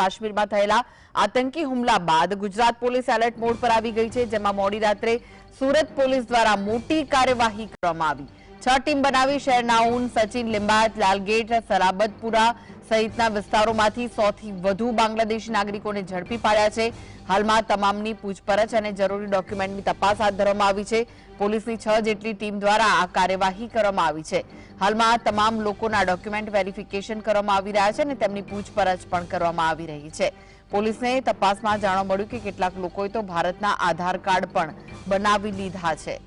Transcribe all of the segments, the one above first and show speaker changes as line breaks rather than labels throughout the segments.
કાશ્મીરમાં થયેલા આતંકી હુમલા બાદ ગુજરાત પોલીસ એલર્ટ મોડ પર આવી ગઈ છે, જેમાં મોડી રાત્રે સુરત પોલીસ દ્વારા મોટી કાર્યવાહી કરવામાં આવી. છ ટીમ બનાવી શહેરના ઉન સચિન, લિંબાયત, લાલગેટ સલાબતપુરા સહિતના વિસ્તારોમાંથી સોથી વધુ બાંગ્લાદેશી નાગરિકોને ઝડપી પાડ્યા છે. હાલમાં તમામની પૂછપરછ અને જરૂરી ડોક્યુમેન્ટની તપાસ હાથ ધરવામાં આવી છે. પોલીસની છ જેટલી ટીમ દ્વારા આ કાર્યવાહી કરવામાં આવી છે. હાલમાં તમામ લોકોના ડોક્યુમેન્ટ વેરિફિકેશન કરવામાં આવી રહ્યા છે અને તેમની પૂછપરછ પણ કરવામાં આવી રહી છે. પોલીસને તપાસમાં જાણવા મળ્યું કે કેટલાક લોકોએ તો ભારતના આધાર કાર્ડ પણ બનાવી લીધા છે.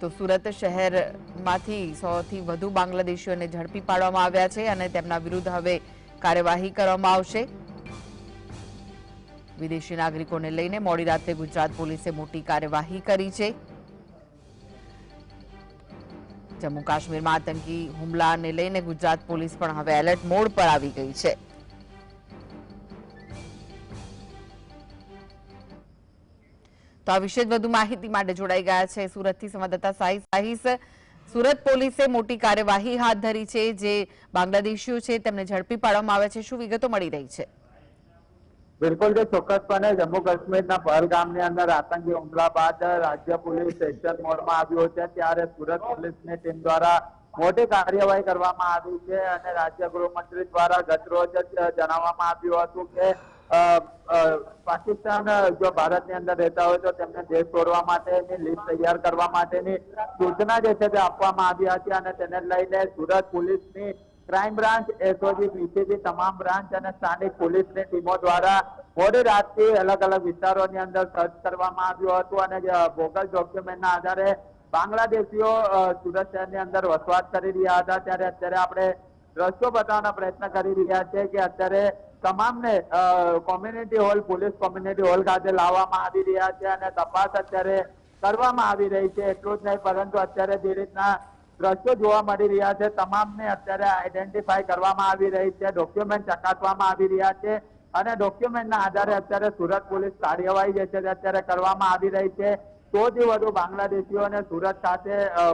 તો સુરત શહેરમાંથી સોથી વધુ બાંગ્લાદેશીઓને ઝડપી પાડવામાં આવ્યા છે અને તેમના વિરુદ્ધ હવે કાર્યવાહી કરવામાં આવશે. વિદેશી નાગરિકોને લઈને મોડી રાત્રે ગુજરાત પોલીસે મોટી કાર્યવાહી કરી છે. જમ્મુ કાશ્મીરમાં આતંકી હુમલાને લઈને ગુજરાત પોલીસ પણ હવે એલર્ટ મોડ પર આવી ગઈ છે. તો આ વિશે વધુ માહિતી માટે જોડાઈ ગયા છે સુરતથી સંવાદદાતા સાહિસ સાહિસ. સુરત પોલીસે મોટી કાર્યવાહી હાથ ધરી છે, જે બાંગ્લાદેશીઓ છે તેમને ઝડપી પાડવામાં આવે છે. શું વિગતો મળી રહી છે?
બિલકુલ, જે ચોક્કસપણે જમ્મુ કાશ્મીરના પહલગામની અંદર આતંકી હુમલા બાદ રાજ્ય પોલીસ એક્શન મોડમાં આવ્યું છે, ત્યારે સુરત પોલીસની ટીમ દ્વારા મોટી કાર્યવાહી કરવામાં આવી છે અને રાજ્ય ગૃહમંત્રી દ્વારા ગતરોજ જણાવવામાં આવ્યું હતું કે પાકિસ્તાન, જો ભારતની અંદર રહેતા હોય તો તેમને દેશ છોડવા માટેની લિસ્ટ તૈયાર કરવા માટેની સૂચના જે છે તે આપવામાં આવી હતી અને તેને લઈને સુરત પોલીસની ક્રાઇમ બ્રાન્ચ, એસઓજી, પીસીબી તમામ બ્રાન્ચ અને સ્થાનિક પોલીસની ટીમો દ્વારા મોડી રાતથી અલગ અલગ વિસ્તારોની અંદર સર્ચ કરવામાં આવ્યું હતું અને બોગસ ડોક્યુમેન્ટના આધારે બાંગ્લાદેશીઓ સુરત શહેરની અંદર વસવાટ કરી રહ્યા હતા. ત્યારે અત્યારે આપણે દ્રશ્યો બતાવવાનો પ્રયત્ન કરી રહ્યા છે કે અત્યારે તમામને community hall police community hall ખાતે લાવવામાં આવી રહ્યા છે અને તપાસ અત્યારે કરવામાં આવી રહી છે. એટલું જ નહીં પરંતુ અત્યારે જે રીતના દ્રશ્યો જોવા મળી રહ્યા છે તમામને અત્યારે આઈડેન્ટિફાઈ કરવામાં આવી રહી છે ડોક્યુમેન્ટ ચકાસવામાં આવી રહ્યા છે અને ડોક્યુમેન્ટના આધારે અત્યારે સુરત પોલીસ કાર્યવાહી જે છે તે અત્યારે કરવામાં આવી રહી છે. સૌથી વધુ બાંગ્લાદેશીઓને સુરત અ,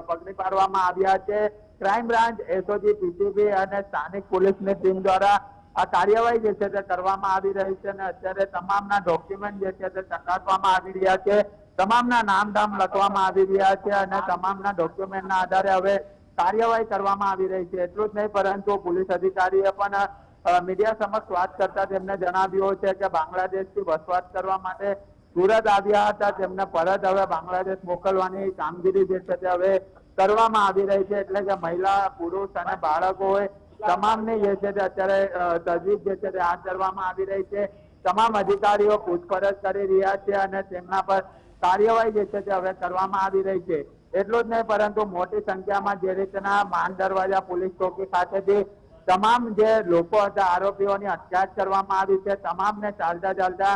પકડી પાડવામાં આવ્યા છે. ક્રાઇમ બ્રાન્ચ એસઓજી પીસીબી અને સ્થાનિક પોલીસની ટીમ દ્વારા આ કાર્યવાહી જે છે તે કરવામાં આવી રહી છે અને અત્યારે તમામના ડોક્યુમેન્ટ જે છે તે ચકાસવામાં આવી રહ્યા છે. તમામના નામ ધામ લખવામાં આવી રહ્યા છે અને તમામના ડોક્યુમેન્ટના આધારે હવે કાર્યવાહી કરવામાં આવી રહી છે. એટલું જ નહીં, પરંતુ પોલીસ અધિકારીએ પણ મીડિયા સમક્ષ વાત કરતા તેમને જણાવ્યું છે કે બાંગ્લાદેશથી વસવાટ કરવા માટે સુરત આવ્યા હતા. તેમને પરત હવે બાંગ્લાદેશ મોકલવાની કામગીરી જે છે તે હવે કરવામાં આવી રહી છે. એટલે કે મહિલા, પુરુષ અને બાળકો હોય તમામની જે છે તે અત્યારે તજવીજ જે છે તે હાથ ધરવામાં આવી રહી છે. તમામ અધિકારીઓ પૂછપરછ કરી રહ્યા છે અને તેમના પર કાર્યવાહી જે છે તે હવે કરવામાં આવી રહી છે. એટલું જ નહીં, પરંતુ મોટી સંખ્યામાં જે રીતના માન દરવાજા પોલીસ ચોકી ખાતેથી તમામ જે લોકો હતા, આરોપીઓની અટકાયત કરવામાં આવી છે. તમામને ચાલતા ચાલતા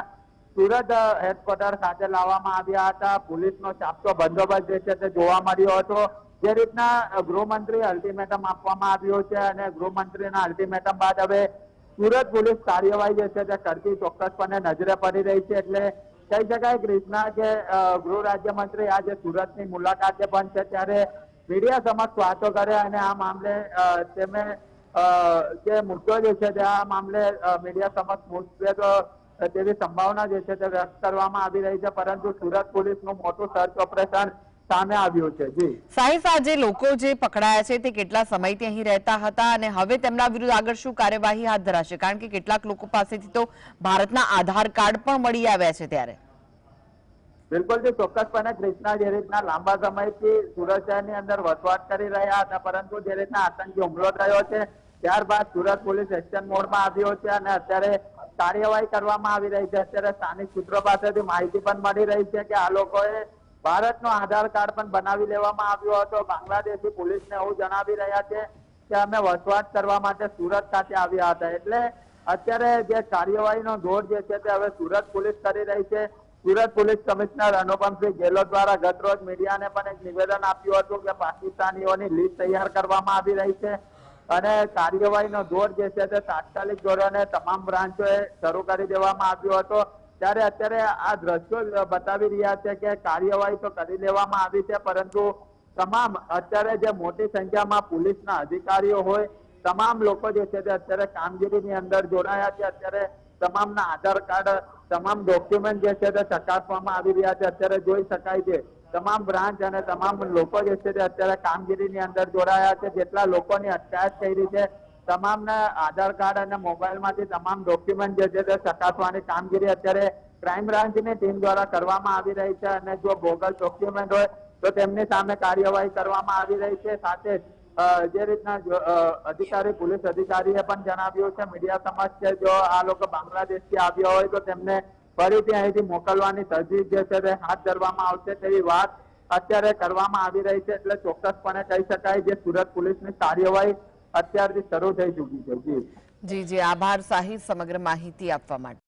સુરત હેડક્વાર્ટર ખાતે લાવવામાં આવ્યા હતા. પોલીસનો ચાપતો બંદોબસ્ત જે છે તે જોવા મળ્યો હતો. જે રીતના ગૃહમંત્રી અલ્ટિમેટમ આપવામાં આવ્યો છે અને ગૃહમંત્રીના અલ્ટિમેટમ બાદ હવે સુરત પોલીસ કાર્યવાહી જે છે તે કરતી ચોક્કસપણે નજરે પડી રહી છે. એટલે કહી શકાય કે ગૃહ રાજ્યમંત્રી આજે સુરતની મુલાકાતે પણ છે ત્યારે મીડિયા સમક્ષ વાતો કરે અને આ મામલે તેમણે જે મુદ્દો જે છે તે આ મામલે મીડિયા સમક્ષ મુદ્દે તો તેવી સંભાવના જે છે તે વ્યક્ત કરવામાં આવી રહી છે. પરંતુ સુરત પોલીસનું મોટું સર્ચ ઓપરેશન સામે આવ્યો છે જી.
સાહેબ આ જે લોકો જે પકડાયા છે તે કેટલા સમયથી અહીં રહેતા હતા અને હવે તેમના વિરુદ્ધ આગળ શું કાર્યવાહી હાથ ધરાશે? કારણ કે કેટલાક લોકો પાસેથી તો ભારતના આધાર કાર્ડ પણ મળી આવ્યા છે ત્યારે.
બિલકુલ જે. ચોક્કસપણે કૃષ્ણા જે રીતના લાંબા સમયથી સુરત શહેરની અંદર વસવાટ કરી રહ્યા હતા પરંતુ જે રીતના આતંકી હુમલો થયો છે. ત્યારબાદ સુરત પોલીસ એક્શન મોડમાં આવ્યો છે અને અત્યારે કાર્યવાહી કરવામાં આવી રહી છે. અત્યારે સ્થાનિક સૂત્રો પાસેથી માહિતી પણ મળી રહી છે કે આ લોકોએ ભારતનો આધાર કાર્ડ પણ બનાવી લેવામાં આવ્યો હતો. બાંગ્લાદેશી પોલીસને એવું જણાવી રહ્યા છે કે અમે વસવાટ કરવા માટે સુરત ખાતે આવ્યા હતા. એટલે અત્યારે જે કાર્યવાહીનો દોર જે છે તે હવે સુરત પોલીસ કરી રહી છે. સુરત પોલીસ કમિશનર અનુપમસિંહ ગેહલોત દ્વારા ગતરોજ મીડિયાને પણ એક નિવેદન આપ્યું હતું કે પાકિસ્તાનીઓની લિસ્ટ તૈયાર કરવામાં આવી રહી છે અને કાર્યવાહીનો દોર જે છે તે તાત્કાલિક ધોરણે તમામ બ્રાન્ચોએ શરૂ કરી દેવામાં આવ્યો હતો. ત્યારે અત્યારે આ દ્રશ્યો બતાવી રહ્યા છે કે કાર્યવાહી તો કરી લેવામાં આવી છે, પરંતુ તમામ અત્યારે જે મોટી સંખ્યામાં પોલીસના અધિકારીઓ હોય, તમામ લોકો જે છે તે અત્યારે કામગીરીની અંદર જોડાયા છે. અત્યારે તમામના આધાર કાર્ડ, તમામ ડોક્યુમેન્ટ જે છે તે ચકાસવામાં આવી રહ્યા છે. અત્યારે જોઈ શકાય છે, તમામ બ્રાન્ચ અને તમામ લોકો જે છે તે અત્યારે કામગીરીની અંદર જોડાયા છે. જેટલા લોકોની અટકાયત કરી છે તમામના આધાર કાર્ડ અને મોબાઈલમાંથી તમામ ડોક્યુમેન્ટ જે છે તે ચકાસવાની કામગીરી અત્યારે ક્રાઇમ બ્રાન્ચની ટીમ દ્વારા કરવામાં આવી રહી છે અને જો બોગસ ડોક્યુમેન્ટ હોય તો તેમની સામે કાર્યવાહી કરવામાં આવી રહી છે. સાથે જ રીતના અધિકારી, પોલીસ અધિકારીએ પણ જણાવ્યું છે, મીડિયા સમક્ષ કે જો આ લોકો બાંગ્લાદેશથી આવ્યા હોય તો તેમને ફરીથી અહીંથી મોકલવાની તજવીજ જે છે તે હાથ ધરવામાં આવશે તેવી વાત અત્યારે કરવામાં આવી રહી છે. એટલે ચોક્કસપણે કહી શકાય જે સુરત પોલીસની કાર્યવાહી અત્યારથી શરૂ થઈ ચૂકી છે.
જી. જી આભાર સાહિર સમગ્ર માહિતી આપવા માટે.